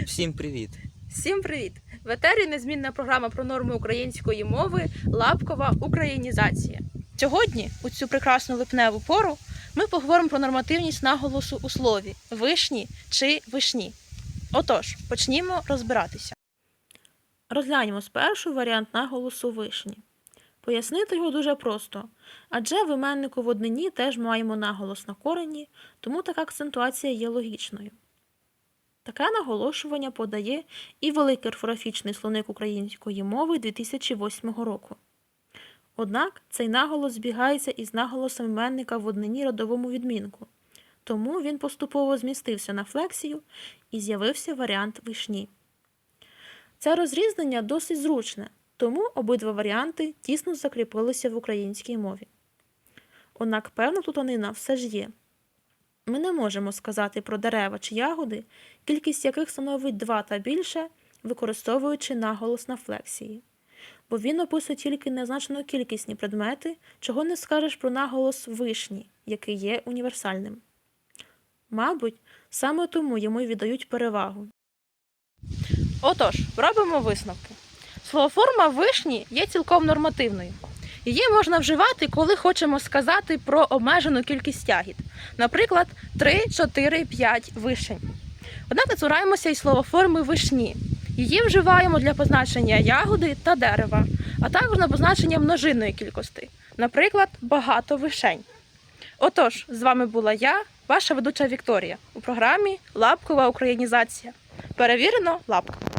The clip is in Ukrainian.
Всім привіт! Всім привіт! В етері незмінна програма про норми української мови Лапкова українізація. Сьогодні, у цю прекрасну липневу пору, ми поговоримо про нормативність наголосу у слові вишні чи вишні. Отож, почнімо розбиратися. Розгляньмо спершу варіант наголосу вишні. Пояснити його дуже просто, адже в іменнику в однині теж маємо наголос на корені, тому така акцентуація є логічною. Таке наголошування подає і великий орфографічний словник української мови 2008 року. Однак цей наголос збігається із наголосом іменника в однині родовому відмінку, тому він поступово змістився на флексію і з'явився варіант вишні. Це розрізнення досить зручне, тому обидва варіанти тісно закріпилися в українській мові. Однак певна плутанина все ж є. Ми не можемо сказати про дерева чи ягоди, кількість яких становить 2 та більше, використовуючи наголос на флексії. Бо він описує тільки незначно кількісні предмети, чого не скажеш про наголос вишні, який є універсальним. Мабуть, саме тому йому й віддають перевагу. Отож, робимо висновки. Словоформа вишні є цілком нормативною. Її можна вживати, коли хочемо сказати про обмежену кількість ягід, наприклад, 3, 4, 5 вишень. Однак цураємося й словоформи вишні. Її вживаємо для позначення ягоди та дерева, а також на позначення множинної кількості, наприклад, багато вишень. Отож, з вами була я, ваша ведуча Вікторія, у програмі Лапкова українізація. Перевірено лапка.